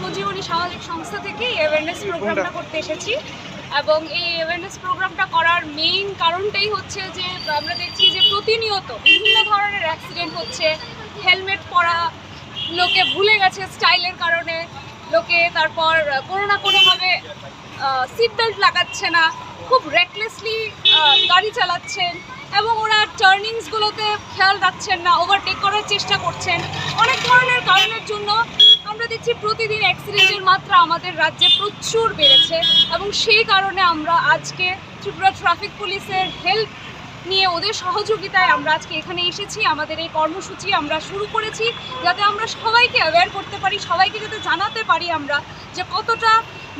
সঞ্জীবনী সামাজিক সংস্থা থেকে অ্যাওয়ারনেস প্রোগ্রামটা করতে এসেছি। এবং এই অ্যাওয়ারনেস প্রোগ্রামটা করার মেইন কারণটাই হচ্ছে যে আমরা দেখছি যে প্রতিনিয়ত বিভিন্ন ধরনের অ্যাক্সিডেন্ট হচ্ছে। হেলমেট পরা লোকে ভুলে গেছে স্টাইলের কারণে। লোকে তারপর কোনো না কোনোভাবে সিট বেল্ট লাগাচ্ছে না। খুব রেকলেসলি গাড়ি চালাচ্ছেন এবং ওরা টার্নিংসগুলোতে খেয়াল রাখছেন না ওভারটেক করার চেষ্টা করছেন। অনেক ধরনের আমরা দেখছি প্রতিদিন অ্যাক্সিডেন্টের মাত্রা আমাদের রাজ্যে প্রচুর বেড়েছে এবং সেই কারণে আমরা আজকে ত্রিপুরা ট্রাফিক পুলিশের হেল্প নিয়ে ওদের সহযোগিতায় আমরা আজকে এখানে এসেছি। আমাদের এই কর্মসূচি আমরা শুরু করেছি যাতে আমরা সবাইকে অ্যাওয়্যার করতে পারি, সবাইকে যাতে জানাতে পারি আমরা যে কতটা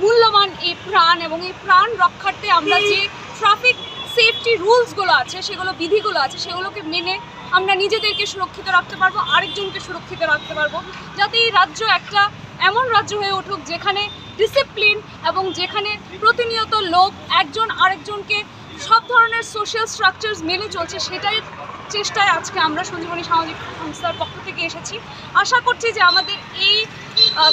মূল্যবান এই প্রাণ এবং এই প্রাণ রক্ষার্থে আমরা যে ট্রাফিক সেফটি রুলসগুলো আছে, সেগুলো, বিধিগুলো আছে, সেগুলোকে মেনে আমরা নিজেদেরকে সুরক্ষিত রাখতে পারব, আরেকজনকে সুরক্ষিত রাখতে পারব। যাতে এই রাজ্য একটা এমন রাজ্য হয়ে উঠুক যেখানে ডিসিপ্লিন এবং যেখানে প্রতিনিয়ত লোক একজন আরেকজনকে সব ধরনের সোশ্যাল স্ট্রাকচার্স মেনে চলছে, সেটাই চেষ্টায় আজকে আমরা সঞ্জীবনী সামাজিক সংস্থার পক্ষ থেকে এসেছি। আশা করছি যে আমাদের এই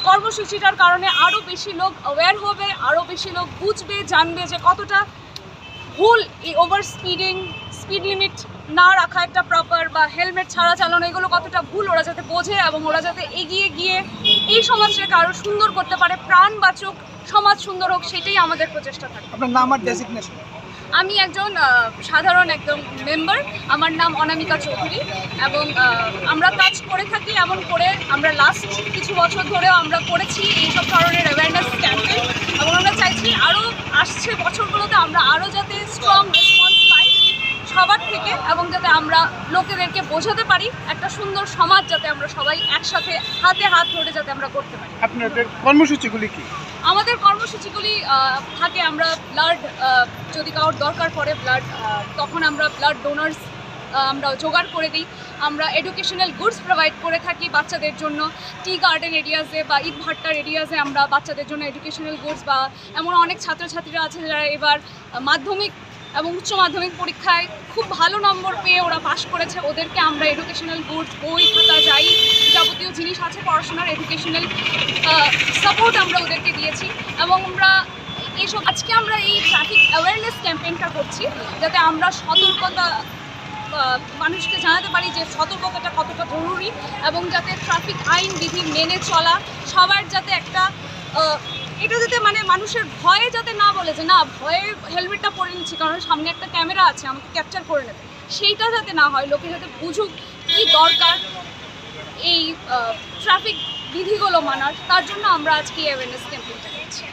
কর্মসূচিটার কারণে আরও বেশি লোক অ্যাওয়্যার হবে আরও বেশি লোক বুঝবে, জানবে যে কতটা ভুল এই ওভার স্পিডিং স্পিড লিমিট না রাখা একটা প্রপার বা হেলমেট ছাড়া চালানো এগুলো কতটা ভুল ওরা যাতে বোঝে এবং ওরা যাতে এগিয়ে গিয়ে এই সমাজটাকে আরও সুন্দর করতে পারে প্রাণ বাচক সমাজ সুন্দর হোক সেটাই আমাদের প্রচেষ্টা থাকে। আপনার নাম আর ডেসিগনেশন আমি একজন সাধারণ একদম মেম্বার আমার নাম অনামিকা চৌধুরী এবং আমরা কাজ করে থাকি এমন করে আমরা লাস্ট কিছু বছর ধরেও আমরা করেছি এইসব ধরনের অ্যাওয়ারনেস ক্যাম্পেইন এবং আমরা চাইছি আরও আসছে বছরগুলোতে আমরা আরও যাতে স্ট্রং সবার থেকে এবং যাতে আমরা লোকেদেরকে বোঝাতে পারি একটা সুন্দর সমাজ যাতে আমরা সবাই একসাথে হাতে হাত ধরে যাতে আমরা করতে পারি। আপনাদের কর্মসূচিগুলি কি? আমাদের কর্মসূচিগুলি থাকে আমরা ব্লাড যদি কারোর দরকার পড়ে ব্লাড তখন আমরা ব্লাড ডোনার্স আমরা জোগাড় করে দিই। আমরা এডুকেশনাল গুডস প্রোভাইড করে থাকি বাচ্চাদের জন্য। টি গার্ডেন এরিয়াজে বা ঈদ ভাট্টার এরিয়াজে আমরা বাচ্চাদের জন্য এডুকেশনাল গুডস বা এমন অনেক ছাত্রছাত্রীরা আছে যারা এবার মাধ্যমিক এবং উচ্চ মাধ্যমিক পরীক্ষায় খুব ভালো নম্বর পেয়ে ওরা পাশ করেছে। ওদেরকে আমরা এডুকেশনাল গুডস বই, খাতা, যাই যাবতীয় জিনিস আছে, পড়াশোনার এডুকেশনাল সাপোর্ট আমরা ওদেরকে দিয়েছি। এবং আমরা এইসব আজকে আমরা এই ট্রাফিক অ্যাওয়ারনেস ক্যাম্পেইনটা করছি যাতে আমরা সতর্কতা মানুষকে জানাতে পারি যে সতর্কতাটা কতটা জরুরি এবং যাতে ট্রাফিক আইন বিধি মেনে চলা, সবার যাতে একটা মানে মানুষের ভয়ে যাতে না বলে যে, না, ভয়ে হেলমেটটা পরে নিচ্ছি, কারণ সামনে একটা ক্যামেরা আছে, আমাকে ক্যাপচার করে নেবে। সেইটা যাতে না হয়, লোকে যাতে বুঝুক কী দরকার এই ট্রাফিক বিধিগুলো মানার, তার জন্য আমরা আজকে অ্যাওয়ারনেস ক্যাম্পেইনটা করছি।